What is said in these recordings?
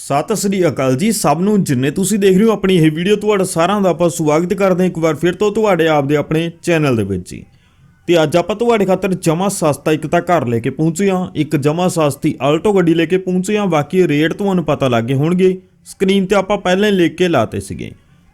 ਸਤਿ ਸ੍ਰੀ ਅਕਾਲ ਜੀ, ਸਭ ਨੂੰ ਜਿੰਨੇ ਤੁਸੀਂ ਦੇਖ ਰਹੇ ਹੋ ਆਪਣੀ ਇਹ ਵੀਡੀਓ, ਤੁਹਾਡਾ ਸਾਰਿਆਂ ਦਾ ਆਪਾਂ ਸਵਾਗਤ ਕਰਦੇ ਹਾਂ ਇੱਕ ਵਾਰ ਫਿਰ ਤੋਂ ਤੁਹਾਡੇ ਆਪ ਦੇ ਆਪਣੇ ਚੈਨਲ ਦੇ ਵਿੱਚ ਜੀ। ਤੇ ਅੱਜ ਆਪਾਂ ਤੁਹਾਡੇ ਖਾਤਰ ਜਮਾ ਸਸਤਾ ਇੱਕ ਤਾਂ ਘਰ ਲੈ ਕੇ ਪਹੁੰਚੇ ਹਾਂ, ਇੱਕ ਜਮਾ ਸਸਤੀ ਆਲਟੋ ਗੱਡੀ ਲੈ ਕੇ ਪਹੁੰਚੇ ਹਾਂ, ਬਾਕੀ ਰੇਟ ਤੁਹਾਨੂੰ ਪਤਾ ਲੱਗ ਗਏ ਹੋਣਗੇ। ਸਕਰੀਨ ਤੇ ਆਪਾਂ ਪਹਿਲਾਂ ਹੀ ਲਿਖ ਕੇ ਲਾਤੇ ਸੀਗੇ।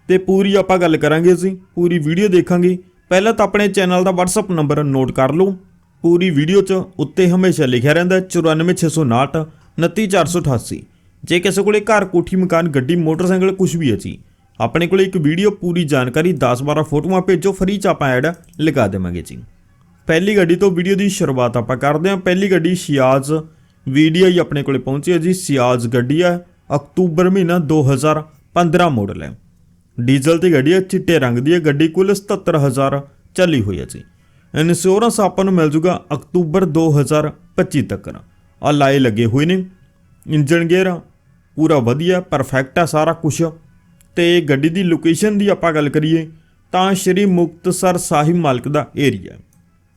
ਤੇ ਪੂਰੀ ਆਪਾਂ ਗੱਲ ਕਰਾਂਗੇ ਅਸੀਂ ਪੂਰੀ ਵੀਡੀਓ ਦੇਖਾਂਗੇ। ਪਹਿਲਾਂ ਤਾਂ ਆਪਣੇ ਚੈਨਲ ਦਾ WhatsApp ਨੰਬਰ ਨੋਟ ਕਰ ਲਓ। ਪੂਰੀ ਵੀਡੀਓ 'ਚ ਉੱਤੇ ਹਮੇਸ਼ਾ ਲਿਖਿਆ ਰਹਿੰਦਾ 94659 29488 ਜੇ ਕਿਸੇ ਕੋਲੇ ਘਰ ਕੋਠੀ, ਮਕਾਨ, ਗੱਡੀ, ਮੋਟਰਸਾਈਕਲ ਕੁਝ ਵੀ ਹੈ ਜੀ, ਆਪਣੇ ਕੋਲੇ ਇੱਕ ਵੀਡੀਓ, ਪੂਰੀ ਜਾਣਕਾਰੀ 10-12 ਫੋਟੋਆਂ ਭੇਜੋ, ਫ੍ਰੀ ਚ ਆਪਾਂ ਐਡ ਲਗਾ ਦੇਵਾਂਗੇ ਜੀ। ਪਹਿਲੀ ਗੱਡੀ ਤੋਂ ਵੀਡੀਓ ਦੀ ਸ਼ੁਰੂਆਤ ਆਪਾਂ ਕਰਦੇ ਹਾਂ। ਪਹਿਲੀ ਗੱਡੀ ਸ਼ਿਆਜ਼ ਵੀਡੀਓ ਹੀ ਆਪਣੇ ਕੋਲੇ ਪਹੁੰਚੀ ਹੈ ਜੀ। ਸ਼ਿਆਜ਼ ਗੱਡੀ ਹੈ, ਅਕਤੂਬਰ ਮਹੀਨਾ 2015 ਮਾਡਲ ਹੈ। ਡੀਜ਼ਲ ਦੀ ਗੱਡੀ ਹੈ, ਚਿੱਟੇ ਰੰਗ ਦੀ ਹੈ। ਗੱਡੀ ਕੁੱਲ 77000 ਚੱਲੀ ਹੋਈ ਹੈ ਜੀ। ਇੰਸ਼ੋਰੈਂਸ ਆਪਾਂ ਨੂੰ ਮਿਲ ਜੂਗਾ ਅਕਤੂਬਰ 2025 ਤੱਕ। ਆ ਲਾਏ ਲੱਗੇ ਹੋਏ ਨੇ। ਇੰਜਨ ਗੇਅਰ ਪੂਰਾ ਵਧੀਆ ਪਰਫੈਕਟ ਆ ਸਾਰਾ ਕੁਝ ਤੇ ਗੱਡੀ ਦੀ ਲੋਕੇਸ਼ਨ ਦੀ ਆਪਾਂ ਗੱਲ ਕਰੀਏ, ਤਾਂ ਸ਼੍ਰੀ ਮੁਕਤਸਰ ਸਾਹਿਬ ਮਾਲਕ ਦਾ ਏਰੀਆ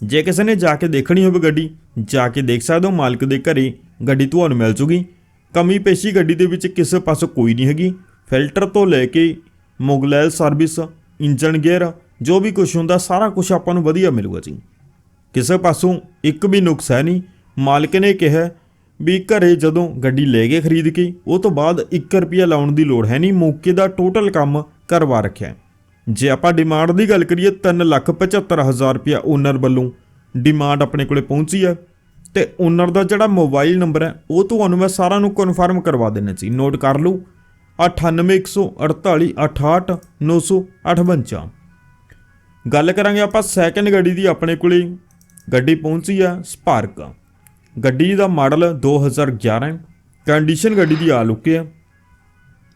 ਜੇ ਕਿਸੇ ਨੇ ਜਾ ਕੇ ਦੇਖਣੀ ਹੋਵੇ ਗੱਡੀ, ਜਾ ਕੇ ਦੇਖ ਸਕਦੇ ਹੋ, ਮਾਲਕ ਦੇ ਘਰੇ ਗੱਡੀ ਤੁਹਾਨੂੰ ਮਿਲ ਜੂਗੀ। ਕਮੀ ਪੇਸ਼ੀ ਗੱਡੀ ਦੇ ਵਿੱਚ ਕਿਸੇ ਪਾਸੋਂ ਕੋਈ ਨਹੀਂ ਹੈਗੀ। ਫਿਲਟਰ ਤੋਂ ਲੈ ਕੇ ਮੁਗਲੈਲ ਸਰਵਿਸ ਇੰਜਨ ਗੇਅਰ, ਜੋ ਵੀ ਕੁਝ ਹੁੰਦਾ, ਸਾਰਾ ਕੁਝ ਆਪਾਂ ਨੂੰ ਵਧੀਆ ਮਿਲੂਗਾ ਜੀ। ਕਿਸੇ ਪਾਸੋਂ ਇੱਕ ਵੀ ਨੁਕਸ ਹੈ ਨਹੀਂ। ਮਾਲਕ ਨੇ ਕਿਹਾ ਵੀ ਘਰੇ ਜਦੋਂ ਗੱਡੀ ਲੈ ਕੇ ਖਰੀਦ ਕੇ ਉਹ ਤੋਂ ਬਾਅਦ 1 ਰੁਪਿਆ ਲਾਉਣ ਦੀ ਲੋੜ ਹੈ ਨਹੀਂ, ਮੌਕੇ ਦਾ ਟੋਟਲ ਕੰਮ ਕਰਵਾ ਰੱਖਿਆ ਜੇ ਆਪਾਂ ਡਿਮਾਂਡ ਦੀ ਗੱਲ ਕਰੀਏ 375000 ਰੁਪਿਆ ਓਨਰ ਵੱਲੋਂ ਡਿਮਾਂਡ ਆਪਣੇ ਕੋਲੇ ਪਹੁੰਚੀ ਹੈ ਤੇ ਓਨਰ ਦਾ ਜਿਹੜਾ ਮੋਬਾਈਲ ਨੰਬਰ ਹੈ, ਉਹ ਤੁਹਾਨੂੰ ਮੈਂ ਸਾਰਿਆਂ ਨੂੰ ਕਨਫਰਮ ਕਰਵਾ ਦੇਣਾ ਸੀ ਨੋਟ ਕਰ ਲਓ 981448 958 ਗੱਲ ਕਰਾਂਗੇ ਆਪਾਂ ਸੈਕੰਡ ਗੱਡੀ ਦੀ, ਆਪਣੇ ਕੋਲੇ ਗੱਡੀ ਪਹੁੰਚੀ ਆ ਸਪਾਰਕ ਗੱਡੀ ਦਾ ਮਾਡਲ 2011 ਹੈ ਕੰਡੀਸ਼ਨ ਗੱਡੀ ਦੀ ਆ ਲੁੱਕੇ ਆ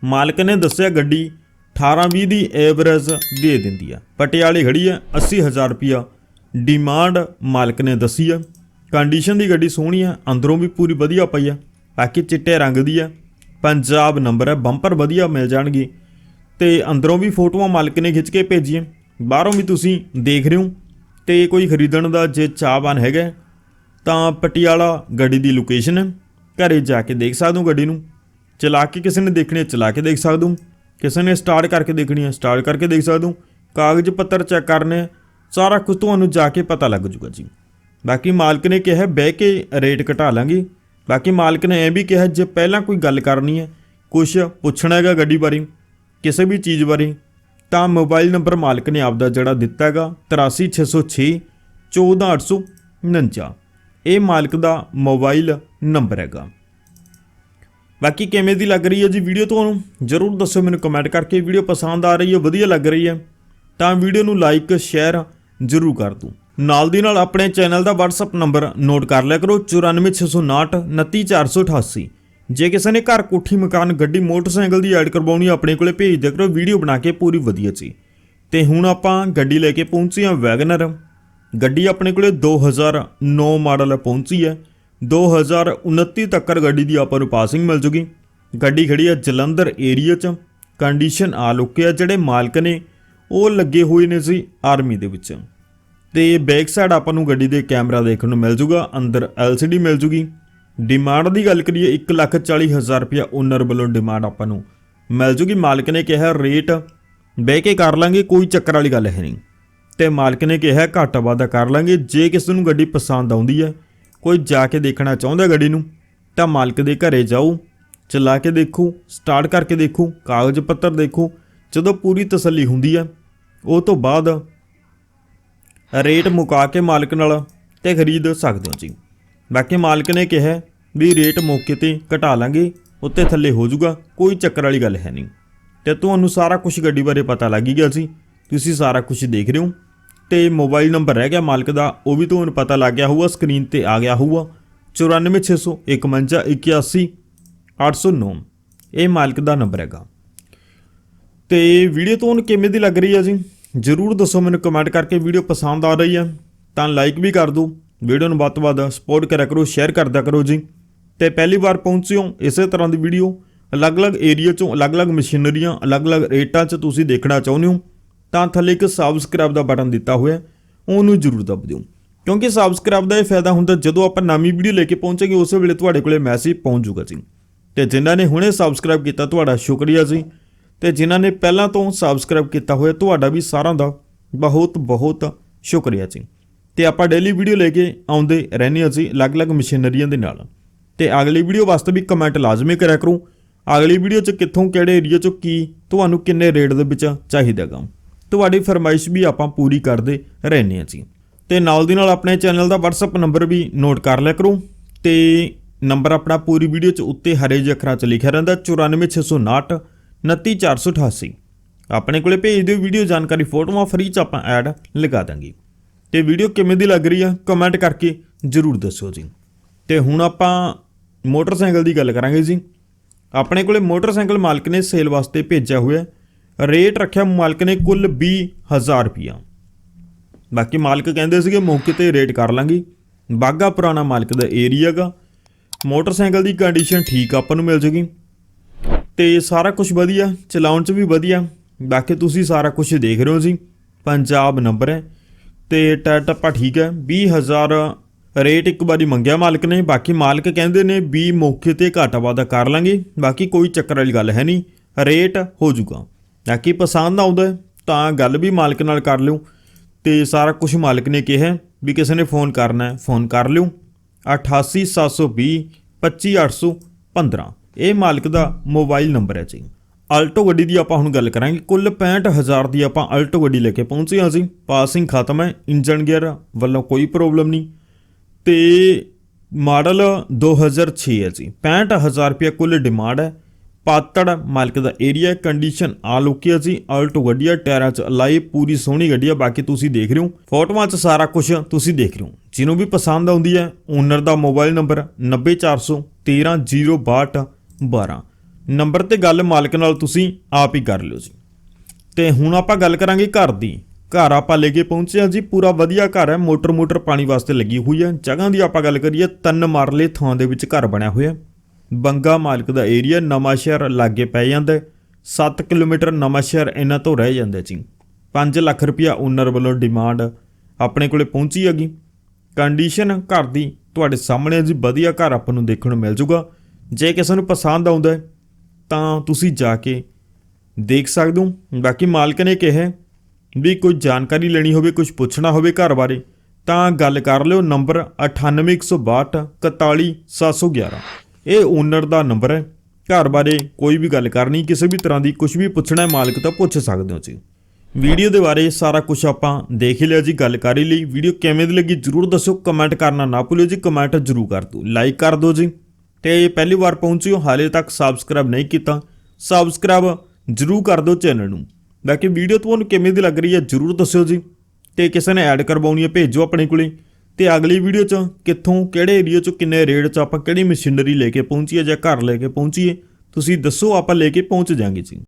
ਮਾਲਕ ਨੇ ਦੱਸਿਆ ਗੱਡੀ 18-20 ਦੀ ਐਵਰੇਜ ਦੇ ਦਿੰਦੀ ਆ, ਪਟਿਆਲੇ ਖੜੀ ਆ 80000 ਰੁਪਿਆ ਡਿਮਾਂਡ ਮਾਲਕ ਨੇ ਦੱਸੀ ਆ। ਕੰਡੀਸ਼ਨ ਦੀ ਗੱਡੀ ਸੋਹਣੀ ਆ, ਅੰਦਰੋਂ ਵੀ ਪੂਰੀ ਵਧੀਆ ਪਈ ਆ, ਬਾਕੀ ਚਿੱਟੇ ਰੰਗ ਦੀ ਆ। ਪੰਜਾਬ ਨੰਬਰ ਹੈ ਬੰਪਰ ਵਧੀਆ ਮਿਲ ਜਾਣਗੇ। ਤੇ ਅੰਦਰੋਂ ਵੀ ਫੋਟੋਆਂ ਮਾਲਕ ਨੇ ਖਿੱਚ ਕੇ ਭੇਜੀਆਂ। ਬਾਹਰੋਂ ਵੀ ਤੁਸੀਂ ਦੇਖ ਰਹੇ ਹੋ। ਤੇ ਕੋਈ ਖਰੀਦਣ ਦਾ ਜੇ ਚਾਹਵਾਨ ਹੈਗਾ ਤਾਂ ਪਟਿਆਲਾ ਗੱਡੀ ਦੀ ਲੋਕੇਸ਼ਨ ਹੈ। ਘਰੇ ਜਾ ਕੇ ਦੇਖ ਸਕਦੇ ਹੋ ਗੱਡੀ ਨੂੰ। ਚਲਾ ਕੇ ਕਿਸੇ ਨੇ ਦੇਖਣੀ ਹੈ, ਚਲਾ ਕੇ ਦੇਖ ਸਕਦੇ ਹੋ। ਕਿਸੇ ਨੇ ਸਟਾਰਟ ਕਰਕੇ ਦੇਖਣੀ ਹੈ ਸਟਾਰਟ ਕਰਕੇ ਦੇਖ ਸਕਦੇ ਹੋ। ਕਾਗਜ਼ ਪੱਤਰ ਚੈੱਕ ਕਰਨੇ ਸਾਰਾ ਕੁਝ ਤੁਹਾਨੂੰ ਜਾ ਕੇ ਪਤਾ ਲੱਗ ਜੂਗਾ ਜੀ। ਬਾਕੀ ਮਾਲਕ ਨੇ ਕਿਹਾ ਬਹਿ ਕੇ ਰੇਟ ਘਟਾ ਲਾਂਗੇ। ਬਾਕੀ ਮਾਲਕ ਨੇ ਇਹ ਵੀ ਕਿਹਾ ਜੇ ਪਹਿਲਾਂ ਕੋਈ ਗੱਲ ਕਰਨੀ ਹੈ ਕੁਝ ਪੁੱਛਣਾ ਹੈਗਾ ਗੱਡੀ ਬਾਰੇ, ਕਿਸੇ ਵੀ ਚੀਜ਼ ਬਾਰੇ, ਤਾਂ ਮੋਬਾਈਲ ਨੰਬਰ ਮਾਲਕ ਨੇ ਆਪਦਾ ਜਿਹੜਾ ਦਿੱਤਾ ਹੈਗਾ 83606 14849 ਇਹ ਮਾਲਕ ਦਾ ਮੋਬਾਈਲ ਨੰਬਰ ਹੈਗਾ। ਬਾਕੀ ਕਿਵੇਂ ਦੀ ਲੱਗ ਰਹੀ ਹੈ ਜੀ ਵੀਡੀਓ ਤੁਹਾਨੂੰ? ਜਰੂਰ ਦੱਸੋ ਮੈਨੂੰ ਕਮੈਂਟ ਕਰਕੇ। ਵੀਡੀਓ ਪਸੰਦ ਆ ਰਹੀ ਹੈ, ਵਧੀਆ ਲੱਗ ਰਹੀ ਹੈ, ਤਾਂ ਵੀਡੀਓ ਨੂੰ ਲਾਈਕ ਸ਼ੇਅਰ ਜਰੂਰ ਕਰ ਦਿਓ। ਨਾਲ ਦੀ ਨਾਲ ਆਪਣੇ ਚੈਨਲ ਦਾ WhatsApp ਨੰਬਰ ਨੋਟ ਕਰ ਲਿਆ ਕਰੋ 94659 29488 ਜੇ ਕਿਸੇ ਨੇ ਘਰ ਕੋਠੀ, ਮਕਾਨ, ਗੱਡੀ, ਮੋਟਰਸਾਈਕਲ ਦੀ ਐਡ ਕਰਵਾਉਣੀ ਆਪਣੇ ਕੋਲੇ ਭੇਜ ਦਿਆ ਕਰੋ, ਵੀਡੀਓ ਬਣਾ ਕੇ ਪੂਰੀ ਵਧੀਆ ਸੀ। ਤੇ ਹੁਣ ਆਪਾਂ ਗੱਡੀ ਲੈ ਕੇ ਪਹੁੰਚੇ ਹਾਂ ਵੈਗਨਰ। ਗੱਡੀ ਆਪਣੇ ਕੋਲੇ 2009 ਮਾਡਲ ਪਹੁੰਚੀ ਹੈ। 2029 ਤੱਕ ਗੱਡੀ ਦੀ ਆਪਾਂ ਨੂੰ ਪਾਸਿੰਗ ਮਿਲ ਜੂਗੀ। ਗੱਡੀ ਖੜੀ ਹੈ ਜਲੰਧਰ ਏਰੀਆ 'ਚ। ਕੰਡੀਸ਼ਨ ਆ ਲੁੱਕੇ ਆ ਜਿਹੜੇ ਮਾਲਕ ਨੇ ਉਹ ਲੱਗੇ ਹੋਏ ਨੇ ਸੀ ਆਰਮੀ ਦੇ ਵਿੱਚ। ਤੇ ਬੈਕ ਸਾਈਡ ਆਪਾਂ ਨੂੰ ਗੱਡੀ ਦੇ ਕੈਮਰਾ ਦੇਖਣ ਨੂੰ ਮਿਲ ਜੂਗਾ, ਅੰਦਰ LCD ਮਿਲ ਜੂਗੀ। ਡਿਮਾਂਡ ਦੀ ਗੱਲ ਕਰੀਏ 140000 ਰੁਪਇਆ ਓਨਰ ਵੱਲੋਂ ਡਿਮਾਂਡ ਆਪਾਂ ਨੂੰ ਮਿਲ ਜੂਗੀ। ਮਾਲਕ ਨੇ ਕਿਹਾ ਰੇਟ ਬਹਿ ਕੇ ਕਰ ਲਾਂਗੇ, ਕੋਈ ਚੱਕਰ ਵਾਲੀ ਗੱਲ ਹੈ ਨਹੀਂ। ਤੇ ਮਾਲਕ ਨੇ ਕਿਹਾ, ਘੱਟ ਵਾਧਾ ਕਰ ਲਾਂਗੇ, ਜੇ ਕਿਸੇ ਨੂੰ ਗੱਡੀ ਪਸੰਦ ਆਉਂਦੀ ਹੈ। ਕੋਈ ਜਾ ਕੇ ਦੇਖਣਾ ਚਾਹੁੰਦਾ ਗੱਡੀ ਨੂੰ, ਤਾਂ ਮਾਲਕ ਦੇ ਘਰੇ ਜਾਓ, ਚਲਾ ਕੇ ਦੇਖੋ, ਸਟਾਰਟ ਕਰਕੇ ਦੇਖੋ, ਕਾਗਜ਼ ਪੱਤਰ ਦੇਖੋ, ਜਦੋਂ ਪੂਰੀ ਤਸੱਲੀ ਹੁੰਦੀ ਹੈ, ਉਹ ਤੋਂ ਬਾਅਦ ਰੇਟ ਮੁਕਾ ਕੇ ਮਾਲਕ ਨਾਲ ਤੇ ਖਰੀਦ ਸਕਦੇ ਹੋ ਜੀ। ਬਾਕੀ ਮਾਲਕ ਨੇ ਕਿਹਾ ਵੀ ਰੇਟ ਮੌਕੇ ਤੇ ਘਟਾ ਲਾਂਗੇ ਉੱਤੇ ਥੱਲੇ ਹੋ ਜਾਊਗਾ, ਕੋਈ ਚੱਕਰ ਵਾਲੀ ਗੱਲ ਹੈ ਨਹੀਂ। ਤੇ ਤੁਹਾਨੂੰ ਸਾਰਾ ਕੁਝ ਗੱਡੀ ਬਾਰੇ ਪਤਾ ਲੱਗ ਹੀ ਗਿਆ ਸੀ। ਤੁਸੀਂ ਸਾਰਾ ਕੁਝ ਦੇਖ ਰਹੇ ਹੋ। ਤੇ ਮੋਬਾਈਲ ਨੰਬਰ ਰਹਿ ਗਿਆ ਮਾਲਕ ਦਾ, ਉਹ ਵੀ ਤੁਹਾਨੂੰ ਪਤਾ ਲੱਗ ਗਿਆ ਹੋਊਗਾ ਸਕਰੀਨ ਤੇ ਆ ਗਿਆ ਹੋਊਗਾ। 946151 809 ਇਹ ਮਾਲਕ ਦਾ ਨੰਬਰ ਹੈਗਾ। ਤੇ ਵੀਡੀਓ ਤੁਹਾਨੂੰ ਕਿਵੇਂ ਦੀ ਲੱਗ ਰਹੀ ਹੈ ਜੀ? ਜਰੂਰ ਦੱਸੋ, ਮੈਨੂੰ ਕਮੈਂਟ ਕਰਕੇ ਵੀਡੀਓ ਪਸੰਦ ਆ ਰਹੀ ਹੈ। ਤਾਂ ਲਾਈਕ ਵੀ ਕਰ ਦਿਓ। ਵੀਡੀਓ ਨੂੰ ਵੱਧ ਤੋਂ ਵੱਧ ਸਪੋਰਟ ਕਰਿਆ ਕਰੋ ਸ਼ੇਅਰ ਕਰਦਿਆ ਕਰੋ ਜੀ। ਤੇ ਪਹਿਲੀ ਵਾਰ ਪਹੁੰਚਿਓ ਇਸੇ ਤਰ੍ਹਾਂ ਦੀ ਵੀਡੀਓ ਅਲੱਗ-ਅਲੱਗ ਏਰੀਆ ਚੋਂ ਅਲੱਗ-ਅਲੱਗ ਮਸ਼ੀਨਰੀਆਂ ਅਲੱਗ-ਅਲੱਗ ਰੇਟਾਂ 'ਚ ਤੁਸੀਂ ਦੇਖਣਾ ਚਾਹੁੰਦੇ ਹੋ। ਤਾਂ ਥੱਲੇ ਇੱਕ ਸਬਸਕ੍ਰਾਈਬ ਦਾ ਬਟਨ ਦਿੱਤਾ ਹੋਇਆ ਉਹਨੂੰ ਜਰੂਰ ਦਬ ਦਿਓ। ਕਿਉਂਕਿ ਸਬਸਕ੍ਰਾਈਬ ਦਾ ਇਹ ਫਾਇਦਾ ਹੁੰਦਾ, ਜਦੋਂ ਆਪਾਂ ਨਵੀਂ ਵੀਡੀਓ ਲੈ ਕੇ ਪਹੁੰਚਾਂਗੇ, ਉਸੇ ਵੇਲੇ ਤੁਹਾਡੇ ਕੋਲੇ ਮੈਸੇਜ ਪਹੁੰਚ ਜਾਊਗਾ ਜੀ। ਤੇ ਜਿਨ੍ਹਾਂ ਨੇ ਹੁਣੇ ਸਬਸਕ੍ਰਾਈਬ ਕੀਤਾ, ਤੁਹਾਡਾ ਸ਼ੁਕਰੀਆ ਜੀ। ਤੇ ਜਿਨ੍ਹਾਂ ਨੇ ਪਹਿਲਾਂ ਤੋਂ ਸਬਸਕ੍ਰਾਈਬ ਕੀਤਾ ਹੋਇਆ, ਤੁਹਾਡਾ ਵੀ ਸਾਰਿਆਂ ਦਾ ਬਹੁਤ ਬਹੁਤ ਸ਼ੁਕਰੀਆ ਜੀ। ਤੇ ਆਪਾਂ ਡੇਲੀ ਵੀਡੀਓ ਲੈ ਕੇ ਆਉਂਦੇ ਰਹਿੰਦੇ ਹਾਂ ਜੀ, ਅਲੱਗ-ਅਲੱਗ ਮਸ਼ੀਨਰੀਆਂ ਦੇ ਨਾਲ। ਤੇ ਅਗਲੀ ਵੀਡੀਓ ਵਾਸਤੇ ਵੀ ਕਮੈਂਟ ਲਾਜ਼ਮੀ ਕਰਿਆ ਕਰੋ। ਅਗਲੀ ਵੀਡੀਓ 'ਚ ਕਿੱਥੋਂ, ਕਿਹੜੇ ਏਰੀਆ 'ਚੋਂ ਕੀ, ਤੁਹਾਨੂੰ ਕਿੰਨੇ ਰੇਟ ਦੇ ਵਿੱਚ ਚਾਹੀਦਾਗਾ ਤੁਹਾਡੀ ਫਰਮਾਇਸ਼ ਵੀ ਆਪਾਂ ਪੂਰੀ ਕਰਦੇ ਰਹਿੰਦੇ ਹਾਂ ਜੀ। ਤੇ ਨਾਲ ਦੀ ਨਾਲ ਆਪਣੇ ਚੈਨਲ ਦਾ WhatsApp ਨੰਬਰ ਵੀ ਨੋਟ ਕਰ ਲਿਆ ਕਰੋ। ਤੇ ਨੰਬਰ ਆਪਣਾ ਪੂਰੀ ਵੀਡੀਓ 'ਚ ਉੱਤੇ ਹਰੇ ਜਿਹੇ ਅੱਖਰਾਂ 'ਚ ਲਿਖਿਆ ਰਹਿੰਦਾ 94659 29488 ਆਪਣੇ ਕੋਲੇ ਭੇਜ ਦਿਓ ਵੀਡੀਓ, ਜਾਣਕਾਰੀ ਫੋਟੋਆਂ ਫ੍ਰੀ 'ਚ ਆਪਾਂ ਐਡ ਲਗਾ ਦਾਂਗੇ। ਤੇ ਵੀਡੀਓ ਕਿਵੇਂ ਦੀ ਲੱਗ ਰਹੀ ਆ ਕਮੈਂਟ ਕਰਕੇ ਜਰੂਰ ਦੱਸਿਓ ਜੀ। ਤੇ ਹੁਣ ਆਪਾਂ ਮੋਟਰਸਾਈਕਲ ਦੀ ਗੱਲ ਕਰਾਂਗੇ ਜੀ। ਆਪਣੇ ਕੋਲੇ ਮੋਟਰਸਾਈਕਲ ਮਾਲਕ ਨੇ ਸੇਲ ਵਾਸਤੇ ਭੇਜਿਆ ਹੋਇਆ ਰੇਟ ਰੱਖਿਆ ਮਾਲਕ ਨੇ ਕੁੱਲ 20000 ਰੁਪਿਆ ਬਾਕੀ ਮਾਲਕ ਕਹਿੰਦੇ ਸੀਗੇ, ਮੌਕੇ ਤੇ ਰੇਟ ਕਰ ਲਾਂਗੇ। ਬਾਗਾ ਪੁਰਾਣਾ ਮਾਲਕ ਦਾ ਏਰੀਆ ਗਾ ਮੋਟਰਸਾਈਕਲ ਦੀ ਕੰਡੀਸ਼ਨ ਠੀਕ ਆਪਾਂ ਨੂੰ ਮਿਲ ਜੂਗੀ। ਤੇ ਸਾਰਾ ਕੁਝ ਵਧੀਆ, ਚਲਾਉਣ 'ਚ ਵੀ ਵਧੀਆ। ਬਾਕੀ ਤੁਸੀਂ ਸਾਰਾ ਕੁਝ ਦੇਖ ਰਹੇ ਹੋ ਜੀ। ਪੰਜਾਬ ਨੰਬਰ ਹੈ। ਤੇ ਟਾਇਰ ਟੱਪਾ ਠੀਕ ਹੈ 20000 ਰੇਟ ਇੱਕ ਵਾਰੀ ਮੰਗਿਆ ਮਾਲਕ ਨੇ। ਬਾਕੀ ਮਾਲਕ ਕਹਿੰਦੇ ਨੇ 20 ਮੌਕੇ ਤੇ ਘਾਟਾ ਵਾਧਾ ਕਰ ਲਾਂਗੇ। ਬਾਕੀ ਕੋਈ ਚੱਕਰ ਵਾਲੀ ਗੱਲ ਹੈ ਨਹੀਂ। ਰੇਟ ਹੋ ਜਾਊਗਾ ਬਾਕੀ ਪਸੰਦ ਆਉਂਦਾ, ਤਾਂ ਗੱਲ ਵੀ ਮਾਲਕ ਨਾਲ ਕਰ ਲਿਓ। ਤੇ ਸਾਰਾ ਕੁਝ ਮਾਲਕ ਨੇ ਕਿਹਾ ਵੀ ਕਿਸੇ ਨੇ ਫੋਨ ਕਰਨਾ ਹੈ, ਫੋਨ ਕਰ ਲਿਓ। 88720 25815 ਇਹ ਮਾਲਕ ਦਾ ਮੋਬਾਈਲ ਨੰਬਰ ਹੈ ਜੀ। ਆਲਟੋ ਗੱਡੀ ਦੀ ਆਪਾਂ ਹੁਣ ਗੱਲ ਕਰਾਂਗੇ। ਕੁੱਲ 65000 ਦੀ ਆਪਾਂ ਆਲਟੋ ਗੱਡੀ ਲੈ ਕੇ ਪਹੁੰਚੇ ਹਾਂ ਜੀ। ਪਾਸਿੰਗ ਖਤਮ ਹੈ ਇੰਜਨ ਗੇਅਰ ਵੱਲੋਂ ਕੋਈ ਪ੍ਰੋਬਲਮ ਨਹੀਂ। ਤੇ ਮਾਡਲ 2006 ਹੈ ਜੀ। 65000 ਰੁਪਏ ਕੁੱਲ ਡਿਮਾਂਡ ਹੈ। ਪਾਤੜ ਮਾਲਕ ਦਾ ਏਰੀਆ ਕੰਡੀਸ਼ਨ ਆਲ ਓਕੇ ਹੈ ਜੀ ਆਲਟੋ ਗੱਡੀ ਹੈ ਟਾਇਰਾਂ 'ਚ ਅਲਾਈ ਪੂਰੀ ਸੋਹਣੀ ਗੱਡੀ ਹੈ ਬਾਕੀ ਤੁਸੀਂ ਦੇਖ ਰਹੇ ਹੋ। ਫੋਟੋਆਂ 'ਚ ਸਾਰਾ ਕੁਝ ਤੁਸੀਂ ਦੇਖ ਰਹੇ ਹੋ। ਜਿਹਨੂੰ ਵੀ ਪਸੰਦ ਆਉਂਦੀ ਹੈ ਓਨਰ ਦਾ ਮੋਬਾਈਲ ਨੰਬਰ 90400 13062 12 ਨੰਬਰ ਤੇ ਗੱਲ ਮਾਲਕ ਨਾਲ ਤੁਸੀਂ ਆਪ ਹੀ ਕਰ ਲਿਓ ਜੀ। ਤੇ ਹੁਣ ਆਪਾਂ ਗੱਲ ਕਰਾਂਗੇ ਘਰ ਦੀ। ਘਰ ਆਪਾਂ ਲੈ ਕੇ ਪਹੁੰਚੇ ਹਾਂ ਜੀ। ਪੂਰਾ ਵਧੀਆ ਘਰ ਹੈ। ਮੋਟਰ ਮੋਟਰ ਪਾਣੀ ਵਾਸਤੇ ਲੱਗੀ ਹੋਈ ਹੈ। ਜਗ੍ਹਾ ਦੀ ਆਪਾਂ ਗੱਲ ਕਰੀਏ, ਤਿੰਨ ਮਰਲੇ ਥਾਂ ਦੇ ਵਿੱਚ ਘਰ ਬਣਿਆ ਹੋਇਆ ਬੰਗਾ ਮਾਲਕ ਦਾ ਏਰੀਆ ਨਵਾਂ ਸ਼ਹਿਰ ਲਾਗੇ ਪੈ ਜਾਂਦਾ 7 ਕਿਲੋਮੀਟਰ ਨਵਾਂ ਸ਼ਹਿਰ ਇਹਨਾਂ ਤੋਂ ਰਹਿ ਜਾਂਦਾ ਜੀ। 5 ਲੱਖ ਰੁਪਇਆ ਓਨਰ ਵੱਲੋਂ ਡਿਮਾਂਡ ਆਪਣੇ ਕੋਲੇ ਪਹੁੰਚੀ ਹੈਗੀ। ਕੰਡੀਸ਼ਨ ਘਰ ਦੀ ਤੁਹਾਡੇ ਸਾਹਮਣੇ ਜੀ, ਵਧੀਆ ਘਰ ਆਪਾਂ ਨੂੰ ਦੇਖਣ ਨੂੰ ਮਿਲ ਜੂਗਾ। ਜੇ ਕਿਸੇ ਨੂੰ ਪਸੰਦ ਆਉਂਦਾ ਤਾਂ ਤੁਸੀਂ ਜਾ ਕੇ ਦੇਖ ਸਕਦੇ ਹੋ। ਬਾਕੀ ਮਾਲਕ ਨੇ ਕਿਹਾ ਵੀ ਕੋਈ ਜਾਣਕਾਰੀ ਲੈਣੀ ਹੋਵੇ ਕੁਝ ਪੁੱਛਣਾ ਹੋਵੇ ਘਰ ਬਾਰੇ, ਤਾਂ ਗੱਲ ਕਰ ਲਿਓ। ਨੰਬਰ 98162 41711 ਇਹ ਓਨਰ ਦਾ ਨੰਬਰ ਹੈ। ਘਰ ਬਾਰੇ ਕੋਈ ਵੀ ਗੱਲ ਕਰਨੀ, ਕਿਸੇ ਵੀ ਤਰ੍ਹਾਂ ਦੀ ਕੁਝ ਵੀ ਪੁੱਛਣਾ ਮਾਲਕ ਤਾਂ ਪੁੱਛ ਸਕਦੇ ਹੋ ਜੀ। ਵੀਡੀਓ ਦੇ ਬਾਰੇ ਸਾਰਾ ਕੁਝ ਆਪਾਂ ਦੇਖ ਲਿਆ ਜੀ ਗੱਲ ਕਰ ਹੀ ਲਈ। ਵੀਡੀਓ ਕਿਵੇਂ ਦੀ ਲੱਗੀ ਜਰੂਰ ਦੱਸਿਓ। ਕਮੈਂਟ ਕਰਨਾ ਨਾ ਭੁੱਲਿਓ ਜੀ ਕਮੈਂਟ ਜਰੂਰ ਕਰ ਦਿਓ। ਲਾਈਕ ਕਰ ਦਿਓ ਜੀ। ਤੇ ਪਹਿਲੀ ਵਾਰ ਪਹੁੰਚਿਓ, ਹਾਲੇ ਤੱਕ ਸਬਸਕ੍ਰਾਈਬ ਨਹੀਂ ਕੀਤਾ ਸਬਸਕ੍ਰਾਈਬ ਜਰੂਰ ਕਰ ਦਿਓ ਚੈਨਲ ਨੂੰ। ਬਾਕੀ ਵੀਡੀਓ ਤੁਹਾਨੂੰ ਕਿਵੇਂ ਦੀ ਲੱਗ ਰਹੀ ਹੈ ਜਰੂਰ ਦੱਸਿਓ ਜੀ। ਤੇ ਕਿਸੇ ਨੇ ਐਡ ਕਰਵਾਉਣੀ ਹੈ, ਭੇਜੋ ਆਪਣੇ ਕੋਲੇ। ਤੇ ਅਗਲੀ ਵੀਡੀਓ 'ਚ ਕਿੱਥੋਂ, ਕਿਹੜੇ ਏਰੀਆ 'ਚ, ਕਿੰਨੇ ਰੇਟ 'ਚ ਆਪਾਂ ਕਿਹੜੀ ਮਸ਼ੀਨਰੀ ਲੈ ਕੇ ਪਹੁੰਚੀਏ ਜਾਂ ਘਰ ਲੈ ਕੇ ਪਹੁੰਚੀਏ, ਤੁਸੀਂ ਦੱਸੋ, ਆਪਾਂ ਲੈ ਕੇ ਪਹੁੰਚ ਜਾਾਂਗੇ ਜੀ।